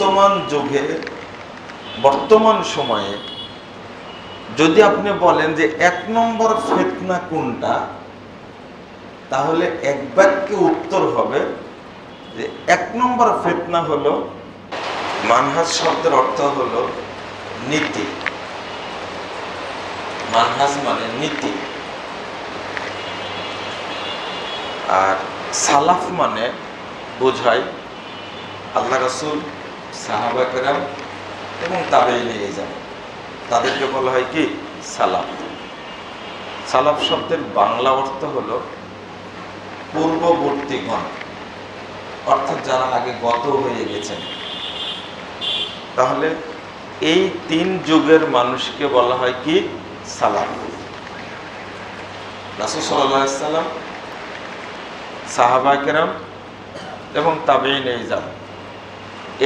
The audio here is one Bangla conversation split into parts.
বর্তমান যুগে, বর্তমান সময়ে যদি আপনি বলেন যে এক নম্বর ফেতনা কোনটা, তাহলে এক বাক্যে উত্তর হবে যে এক নম্বর ফেতনা হলো, মানহাজ শব্দের অর্থ হলো নীতি। মানহাজ মানে নীতি। আর সালাফ মানে বোঝায় আল্লাহ রসুল সাহাবাকেরাম এবং তাবে নিয়ে যান। তাদেরকে বলা হয় কি? সালাফ। সালাফ শব্দের বাংলা অর্থ হলো পূর্ববর্তীগণ অর্থাৎ যারা আগে গত হয়ে গেছেন। তাহলে এই তিন যুগের মানুষকে বলা হয় কি? সালাফ। রাসুল সাল্লাম এবং তাবেইন যান।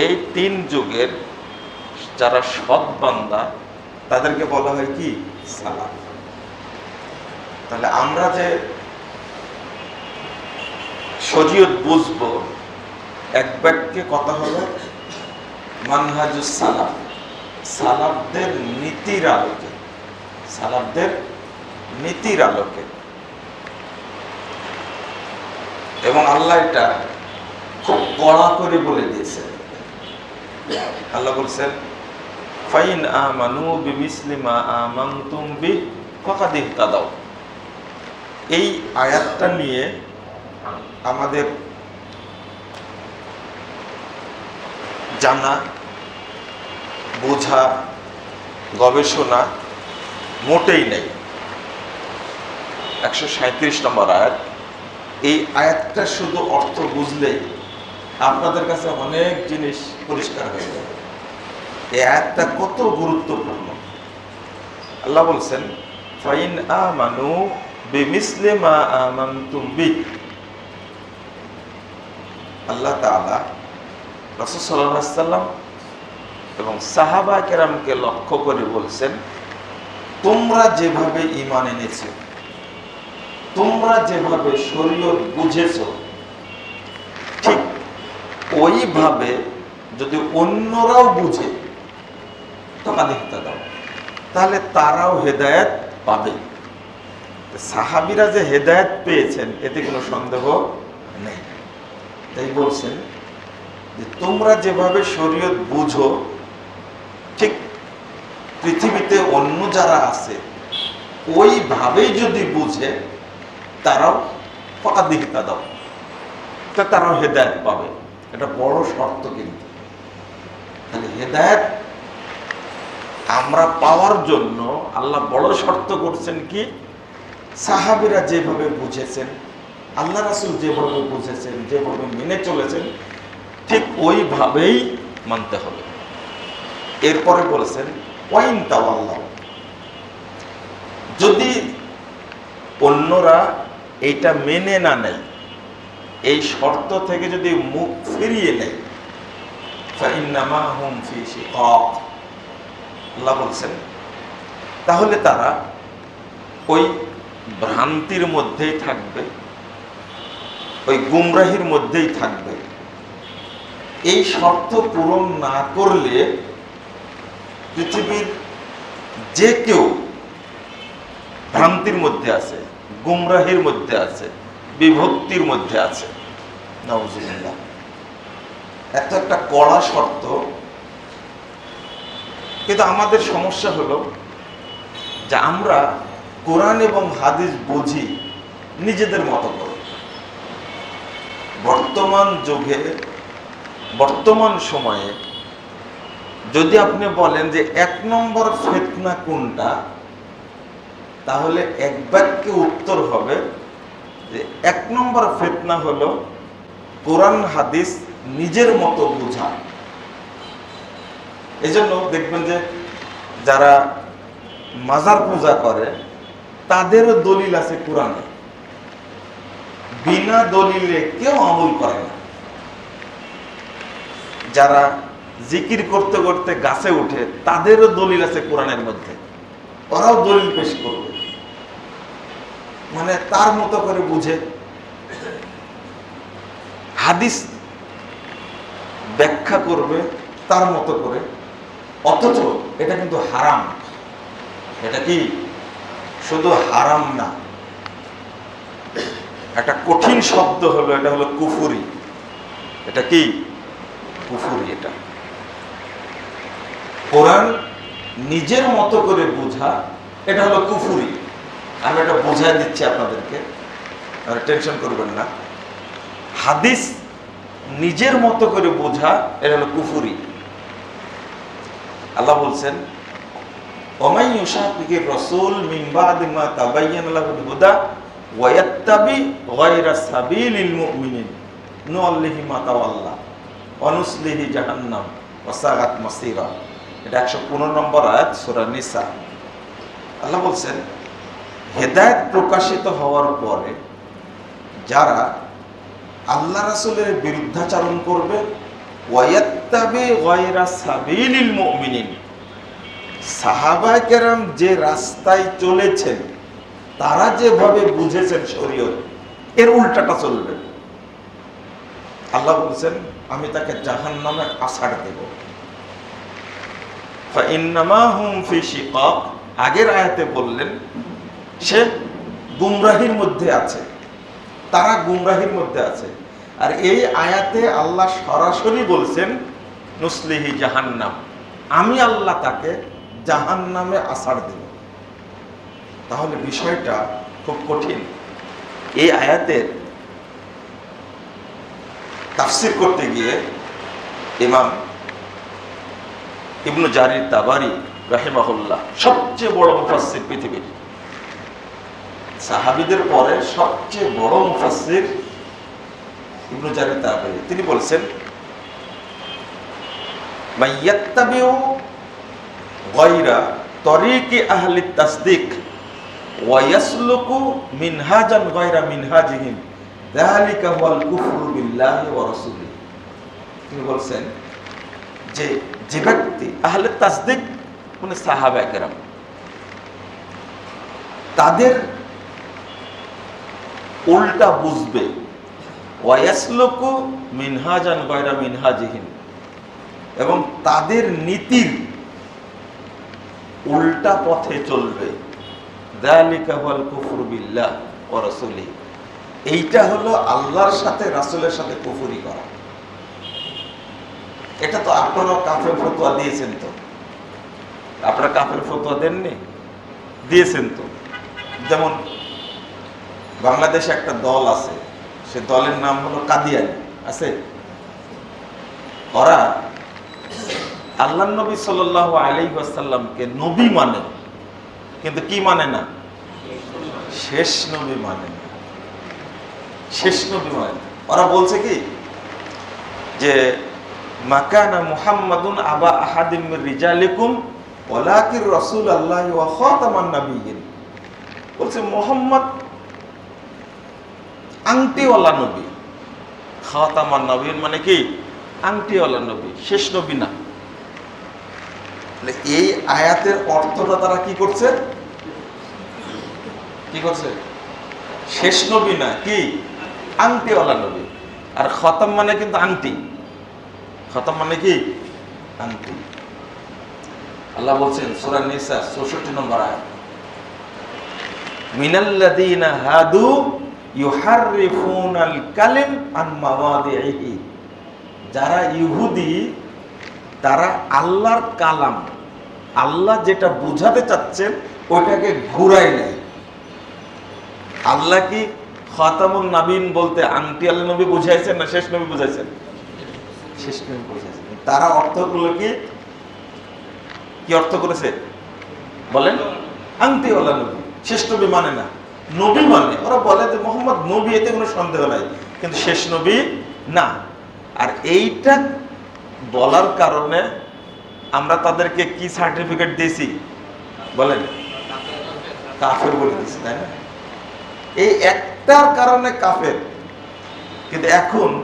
এই তিন যুগের যারা সৎ বান্দা, তাদেরকে বলা হয় কি? সালাফ তাহলে আমরা যে শরীয়ত বুঝব, এক বাক্যে কথা হলো মানহাজুস সালাফ সালাবদের নীতির আলোকে সালাবদের নীতির আলোকে। এবং আল্লাহ এটা খুব কড়া করে বলে দিয়েছেন। আল্লাহ বলছেন, ফাইন আমানু বিমিসলিমা আমানতুম বি ফাকাদ ইহতাদাও এই আয়াতটা নিয়ে আমাদের জানা, বোঝা, গবেষণা মোটেই নেই। একশো সাঁত্রিশ নম্বর আয়াত। এই আয়াতটা শুধু অর্থ বুঝলেই আপনাদের কাছে অনেক জিনিস পরিষ্কার হয়ে যাবে এই আয়াতটা কত গুরুত্বপূর্ণ। আল্লাহ বলছেন, ফাইন আমানু বিমিসলে মা আমানতুম বি। আল্লাহ তাআলা রাসূল সাল্লাল্লাহু আলাইহি সাল্লাম এবং সাহাবা কেরামকে লক্ষ্য করে বলছেন, তোমরা যেভাবে ঈমান এনেছো, তোমরা যেভাবে শরীয়ত বুঝেছ ওইভাবে যদি অন্যরাও বুঝে তোমরা দেখতে দাও তাহলে তারাও হেদায়েত পাবে। সাহাবিরা যে হেদায়েত পেয়েছেন, এতে কোনো সন্দেহ নেই। তাই বলছেন যে তোমরা যেভাবে শরীয়ত বুঝো, ঠিক পৃথিবীতে অন্য যারা আছে, ওইভাবেই যদি বুঝে, তারাও দিকটা দাও তা তারাও হেদায়ত পাবে। এটা বড় শর্ত কিন্তু। তাহলে হেদায়ত আমরা পাওয়ার জন্য আল্লাহ বড় শর্ত করছেন কি? সাহাবিরা যেভাবে বুঝেছেন, আল্লাহ রাসুল যেভাবে বুঝেছেন, যেভাবে মেনে চলেছেন, ঠিক ওইভাবেই মানতে হবে। এরপরে বলেছেন, ওয়াইন তাওয়াল্লাহ। যদি অন্যরা এটা মেনে না নেয় এই শর্ত থেকে যদি মুখ ফিরিয়ে নেয় বলছেন, তাহলে তারা ওই ভ্রান্তির মধ্যেই থাকবে, ওই গুমরাহির মধ্যেই থাকবে। এই শর্ত পূরণ না করলে পৃথিবীর যে কেউ ভ্রান্তির মধ্যে আছে, গুমরাহির মধ্যে আছে, বিভক্তির মধ্যে আছে এত একটা কড়া শর্ত। কিন্তু আমাদের সমস্যা হলো যে আমরা কোরআন এবং হাদিস বুঝি নিজেদের মতো করে। বর্তমান যুগে, বর্তমান সময়ে যদি আপনি বলেন যে এক নম্বর ফেতনা কোনটা, তাহলে এক বাক্যে উত্তর হবে যে এক নম্বর ফেতনা হলো কোরআন হাদিস নিজের মতো বোঝা। এজন্য দেখবেন যে যারা মাজার পূজা করে, তাদেরও দলিল আছে কোরআনে। বিনা দলিলে কেউ আমল করে না। যারা জিকির করতে করতে গাছে উঠে, তাদেরও দলিল আছে কোরআনের মধ্যে। ওরাও দলিল পেশ করবে। মানে তার মতো করে বুঝে। হাদিস ব্যাখ্যা করবে তার মতো করে। অথচ এটা কিন্তু হারাম। এটা কি? শুধু হারাম না। একটা কঠিন শব্দ হলো, এটা হলো কুফুরি। এটা কি? কুফুরি এটা। কোরআন নিজের মতো করে বোঝা, এটা হলো কুফুরি। আমি এটা বোঝাই দিচ্ছি আপনাদেরকে। টেনশন করবেন না। হাদিস নিজের মতো করে বোঝা, এটা হলো কুফুরি। আল্লাহ বলছেন, ওমাই ইউশাকির রাসূল মিন বাদি মা তাবায়্যানা লাহুল হুদা ওয়া ইয়াত্তাবি গায়রা সাবিলিল মুমিনিন। নুআল্লিহি মা তাওয়াল্লা ওয়া নুসলিহি জাহান্নাম ওয়া সাগাত মাসীরা। এটা 115 নম্বর আয়াত, সূরা নিসা। আল্লাহ বলছেন, হেদায়েত প্রকাশিত হওয়ার পরে যারা আল্লাহ রাসূলের বিরুদ্ধাচারণ করবে। মুমিনিন। কেরাম যে রাস্তায় চলেছেন, তারা যেভাবে বুঝেছেন শরীয়ত, এর উল্টাটা চলবে। আল্লাহ বলছেন, আমি তাকে জাহান্নামে আছাড় দেব। ফাইন্নামা হুম ফি আগের আয়াতে বললেন, সে গুমরাহির মধ্যে আছে। তারা গুমরাহির মধ্যে আছে। আর এই আয়াতে আল্লাহ সরাসরি বলছেন, নুসলিহি জাহান্নাম। আমি আল্লাহ তাকে জাহান্নামে আসার দেব। তাহলে বিষয়টা খুব কঠিন। এই আয়াতের তাফসির করতে গিয়ে ইমাম ইবনু জারির তাবারি রাহিমাহুল্লাহ সবচেয়ে বড় মুফাসসির পৃথিবীর। সাহাবিদের পরে সবচেয়ে বড় মুফাসসির ইবনু জারির তাবারি তিনি বলছেন মাইয়াত্তাবিউ গায়রা তরিকি আহলি তাসদিক ওয়া ইয়াসলুকু মিনহাজান গায়রা মিনহাজিহিম, যালিকা হুয়াল কুফরু বিল্লাহি ওয়া রাসূলিহি। তিনি বলছেন যে যে ব্যক্তি আহলে তাসদিক মানে সাহাবা একরাম তাদের উল্টা বুঝবে। মিনহাজান গয়রা মিনহাজিহিন। এবং তাদের নীতির উল্টা পথে চলবে। কুফরু এইটা হলো আল্লাহর সাথে রাসুলের সাথে কুফুরি করা। এটা তো আপনারাও কাফের ফতোয়া দিয়েছেন তো। আপনারা কাফের ফতোয়া দেননি? দিয়েছেন তো। যেমন বাংলাদেশে একটা দল আছে, সে দলের নাম হলো কাদিয়ানি, আছে? ওরা আল্লাহ নবী সাল আলাই আসাল্লামকে নবী মানে কিন্তু কি মানে না? শেষ নবী মানে শেষ নবী মানে ওরা বলছে কি? যে মাকানা মুহাম্মাদুন আবা আহাদিম রিজালিকুম, ওয়ালাকির রসুল আল্লাহ বলছে, মোহাম্মদ আংটিওয়ালা নবী। খাতামান নবীন মানে কি? আংটিওয়ালা নবী, শেষ নবী না। এই আয়াতের অর্থটা তারা কি করছে? কি করছে? শেষ নবী না, কি? আংটিওয়ালা নবী। আর খতম মানে কিন্তু আংটি। খতম মানে কি? আংটি। আল্লাহ বলছেন, সূরা নিসা 64 নম্বর আয়াত। মিনাল্লাযীনা হাদু ইউহাররিফুনাল কালিম আন মাওয়াদিহি যারা ইহুদি তারা আল্লাহর কালাম আল্লাহ যেটা বুঝাতে চাচ্ছেন ওইটাকে ঘুরাই নেয়। আল্লাহ কি খাতামুন নাবিন বলতে আংটি আল্লাহ নবী বুঝাইছেন না শেষ নবী বুঝাইছেন? শেষ নবী বুঝাইছেন। তারা অর্থগুলো কি? কি অর্থ করেছে? বলেন আংটিওয়ালা নবী শেষ নবী মানে না। নবী মানে। ওরা বলে যে মোহাম্মদ নবী, এতে কোনো সন্দেহ নাই। কিন্তু শেষ নবী না। আর এইটা বলার কারণে আমরা তাদেরকে কি সার্টিফিকেট দিয়েছি? বলেন। কাফের বলে দিয়েছি, তাই না? এই একটার কারণে কাফের। কিন্তু এখন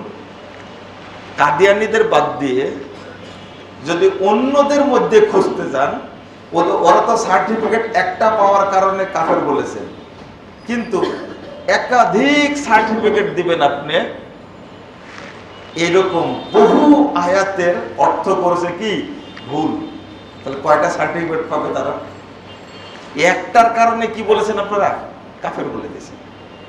কাদিয়ানিদের বাদ দিয়ে যদি অন্যদের মধ্যে খুঁজতে যান, ওরা তো সার্টিফিকেট একটা পাওয়ার কারণে কাফের বলেছেন কিন্তু একাধিক সার্টিফিকেট দিবেন আপনি, এরকম বহু আয়াতের অর্থ করেছে কি? ভুল। তাহলে কয়টা সার্টিফিকেট পাবে তারা? একটার কারণে কি বলেছেন আপনারা? কাফের বলে দিয়েছেন